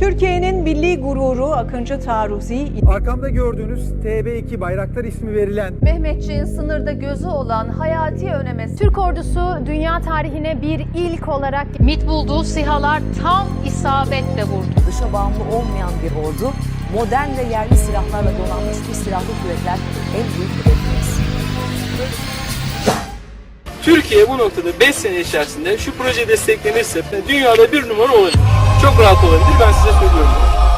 Türkiye'nin milli gururu Akıncı Taarruzi Arkamda gördüğünüz TB2 Bayraktar ismi verilen Mehmetçiğin sınırda gözü olan hayati öneme Türk ordusu dünya tarihine bir ilk olarak MIT bulduğu sihalar tam isabetle vurdu. dışa bağımlı olmayan bir ordu, modern ve yerli silahlarla donanmış bir silahlı kuvvetler en büyük hedefimiz. Türkiye bu noktada 5 sene içerisinde şu proje desteklenirse dünyada bir numara olabilir. Çok rahat olabilir ben size söylüyorum.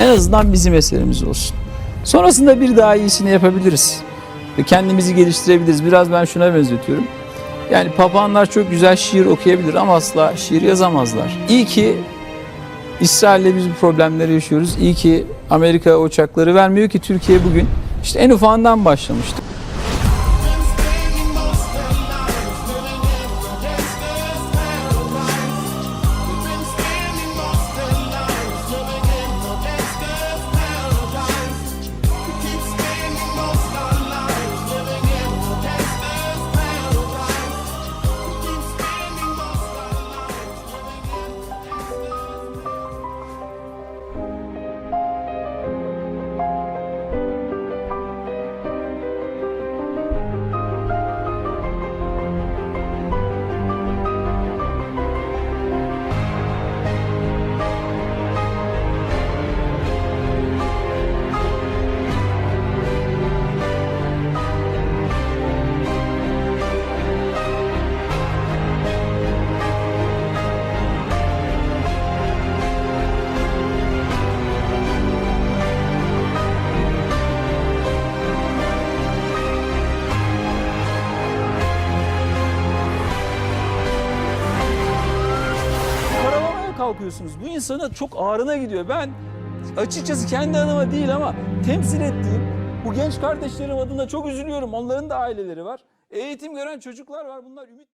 En azından bizim eserimiz olsun. Sonrasında bir daha iyisini yapabiliriz. Ve kendimizi geliştirebiliriz. Biraz ben şuna benzetiyorum. Yani papağanlar çok güzel şiir okuyabilir ama asla şiir yazamazlar. İyi ki İsrail'le biz bu problemleri yaşıyoruz. İyi ki Amerika uçakları vermiyor ki Türkiye bugün işte en ufağından başlamıştı. Kalkıyorsunuz. Bu insana çok ağrına gidiyor. Ben açıkçası kendi adıma değil ama temsil ettiğim bu genç kardeşlerim adına çok üzülüyorum. Onların da aileleri var. Eğitim gören çocuklar var. Bunlar ümit